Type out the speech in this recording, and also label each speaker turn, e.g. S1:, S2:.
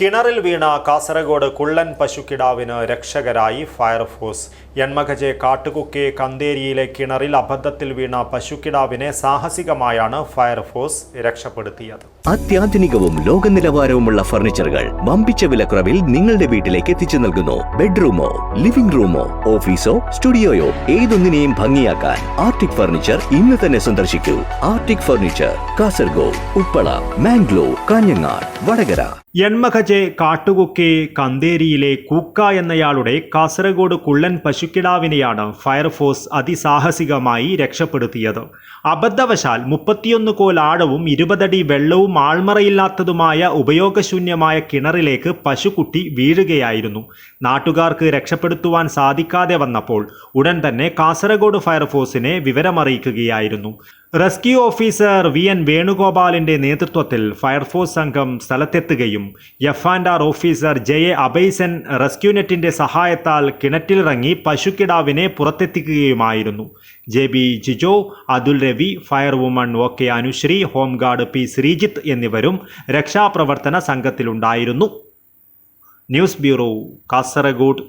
S1: കിണറിൽ വീണ കാസർഗോഡ് കുള്ളൻ പശുക്കിടാവിന് രക്ഷകരായി ഫയർഫോഴ്സ്. എൺമകജെ കാട്ടുകുക്കെ കന്തേരിയിലെ കിണറിൽ അബദ്ധത്തിൽ വീണ പശുക്കിടാവിനെ സാഹസികമായാണ് ഫയർഫോഴ്സ് രക്ഷപ്പെടുത്തിയത്.
S2: അത്യാധുനികവും ലോക നിലവാരവുമുള്ള ഫർണിച്ചറുകൾ വമ്പിച്ച വിലക്കുറവിൽ നിങ്ങളുടെ വീട്ടിലേക്ക് എത്തിച്ചു നൽകുന്നു. ബെഡ്റൂമോ ലിവിംഗ് റൂമോ ഓഫീസോ സ്റ്റുഡിയോയോ ഏതൊന്നിനെയും ഭംഗിയാക്കാൻ ആർട്ടിക് ഫർണിച്ചർ ഇന്ന് തന്നെ സന്ദർശിക്കൂ. Arctic furniture Kasaragod Uppala Mangalore Kanhangad Vadakara.
S1: Enmakaje Kattukukke കന്തേരിയിലെ കൂക്ക എന്നയാളുടെ കാസർഗോഡ് കുള്ളൻ പശുക്കിടാവിനെയാണ് ഫയർഫോഴ്സ് അതിസാഹസികമായി രക്ഷപ്പെടുത്തിയത്. അബദ്ധവശാൽ മുപ്പത്തിയൊന്ന് കോൽ ആഴവും ഇരുപതടി വെള്ളവും ആൾമറയില്ലാത്തതുമായ ഉപയോഗശൂന്യമായ കിണറിലേക്ക് പശുക്കുട്ടി വീഴുകയായിരുന്നു. നാട്ടുകാർക്ക് രക്ഷപ്പെടുത്തുവാൻ സാധിക്കാതെ വന്നപ്പോൾ ഉടൻ തന്നെ കാസർഗോഡ് ഫയർഫോഴ്സിനെ വിവരമറിയിക്കുകയായിരുന്നു. റെസ്ക്യൂ ഓഫീസർ വി എൻ വേണുഗോപാലിന്റെ നേതൃത്വത്തിൽ ഫയർഫോഴ്സ് സംഘം സ്ഥലത്തെത്തുകയും F and R officer J A Abaisan rescue നെറ്റിന്റെ സഹായത്താൽ കിണറ്റിലിറങ്ങി പശുക്കിടാവിനെ പുറത്തെത്തിക്കുകയുമായിരുന്നു. J B Jijo Athul Ravi fire woman O K Anusree home guard P Sreejith എന്നിവരും രക്ഷാപ്രവർത്തന സംഘത്തിലുണ്ടായിരുന്നു. News bureau Kasaragod.